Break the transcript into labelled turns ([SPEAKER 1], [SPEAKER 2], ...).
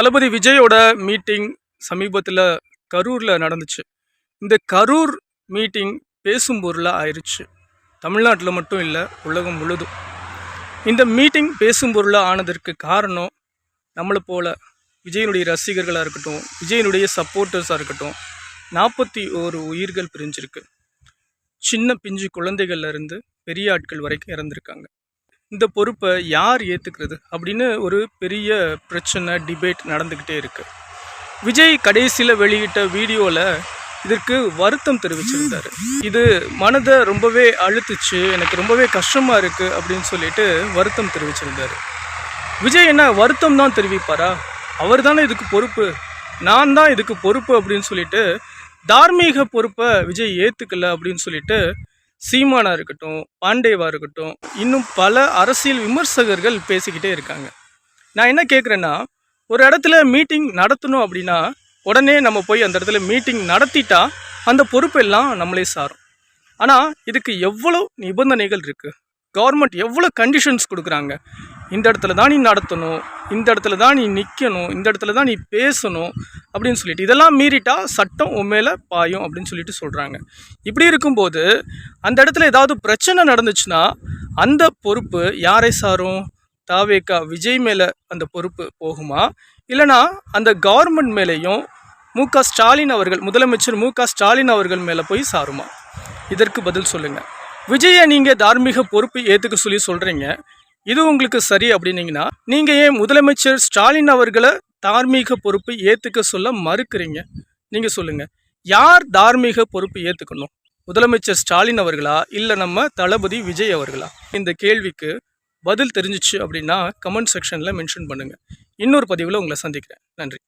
[SPEAKER 1] தளபதி விஜயோட மீட்டிங் சமீபத்தில் கரூரில் நடந்துச்சு. இந்த கரூர் மீட்டிங் பேசும் பொருளாக ஆயிடுச்சு தமிழ்நாட்டில் மட்டும் இல்லை உலகம் முழுதும். இந்த மீட்டிங் பேசும் பொருளாக ஆனதற்கு காரணம் நம்மளை போல விஜயனுடைய ரசிகர்களாக இருக்கட்டும் விஜயனுடைய சப்போர்ட்டர்ஸாக இருக்கட்டும் நாற்பத்தி ஓரு உயிர்கள் பிரிஞ்சிருக்கு. சின்ன பிஞ்சு குழந்தைகள்லேருந்து பெரிய ஆட்கள் வரைக்கும் இறந்துருக்காங்க. இந்த பொறுப்பை யார் ஏற்றுக்கிறது அப்படின்னு ஒரு பெரிய பிரச்சனை டிபேட் நடந்துக்கிட்டே இருக்குது விஜய் கடைசியில் வெளியிட்ட வீடியோவில் இதற்கு வருத்தம் தெரிவிச்சிருந்தார். இது மனதை ரொம்பவே அழுத்துச்சு எனக்கு ரொம்பவே கஷ்டமாக இருக்குது அப்படின்னு சொல்லிட்டு வருத்தம் தெரிவிச்சிருந்தார். விஜய் என்ன வருத்தம் தான் தெரிவிப்பாரா? அவர் தானே இதுக்கு பொறுப்பு நான் தான் இதுக்கு பொறுப்பு அப்படின்னு சொல்லிட்டு தார்மீக பொறுப்பை விஜய் ஏற்றுக்கல அப்படின்னு சொல்லிட்டு சீமானா இருக்கட்டும் பாண்டேவா இருக்கட்டும் இன்னும் பல அரசியல் விமர்சகர்கள் பேசிக்கிட்டே இருக்காங்க. நான் என்ன கேட்குறேன்னா ஒரு இடத்துல மீட்டிங் நடத்தணும் அப்படின்னா உடனே நம்ம போய் அந்த இடத்துல மீட்டிங் நடத்திட்டா அந்த பொறுப்பெல்லாம் நம்மளே சாரும். ஆனால் இதுக்கு எவ்வளோ நிபந்தனைகள் இருக்குது கவர்மெண்ட் எவ்வளோ கண்டிஷன்ஸ் கொடுக்குறாங்க? இந்த இடத்துல தான் நீ நடத்தணும் இந்த இடத்துல தான் நீ நிற்கணும் இந்த இடத்துல தான் நீ பேசணும் அப்படின்னு சொல்லிட்டு. இதெல்லாம் மீறிட்டா சட்டம் உன் மேலே பாயும் அப்படின்னு சொல்லிட்டு சொல்கிறாங்க இப்படி இருக்கும்போது அந்த இடத்துல ஏதாவது பிரச்சனை நடந்துச்சுன்னா அந்த பொறுப்பு யாரை சாரும்? தாவேக்கா விஜய் மேலே அந்த பொறுப்பு போகுமா? இல்லைனா அந்த கவர்மெண்ட் மேலேயும் மு க ஸ்டாலின் அவர்கள் முதலமைச்சர் மு க ஸ்டாலின் அவர்கள் மேலே போய் சாருமா? இதற்கு பதில் சொல்லுங்கள் விஜயை நீங்கள் தார்மீக பொறுப்பு ஏற்றுக்க சொல்லி சொல்கிறீங்க இது உங்களுக்கு சரி அப்படின்னீங்கன்னா நீங்கள் ஏன் முதலமைச்சர் ஸ்டாலின் அவர்களை தார்மீக பொறுப்பை ஏற்றுக்க சொல்ல மறுக்கிறீங்க. நீங்கள் சொல்லுங்கள் யார் தார்மீக பொறுப்பு ஏற்றுக்கணும் முதலமைச்சர் ஸ்டாலின் அவர்களா? இல்லை நம்ம தளபதி விஜய் அவர்களா? இந்த கேள்விக்கு பதில் தெரிஞ்சிச்சு அப்படின்னா கமெண்ட் செக்ஷனில் மென்ஷன் பண்ணுங்கள் இன்னொரு பதிவில் உங்களை சந்திக்கிறேன். நன்றி.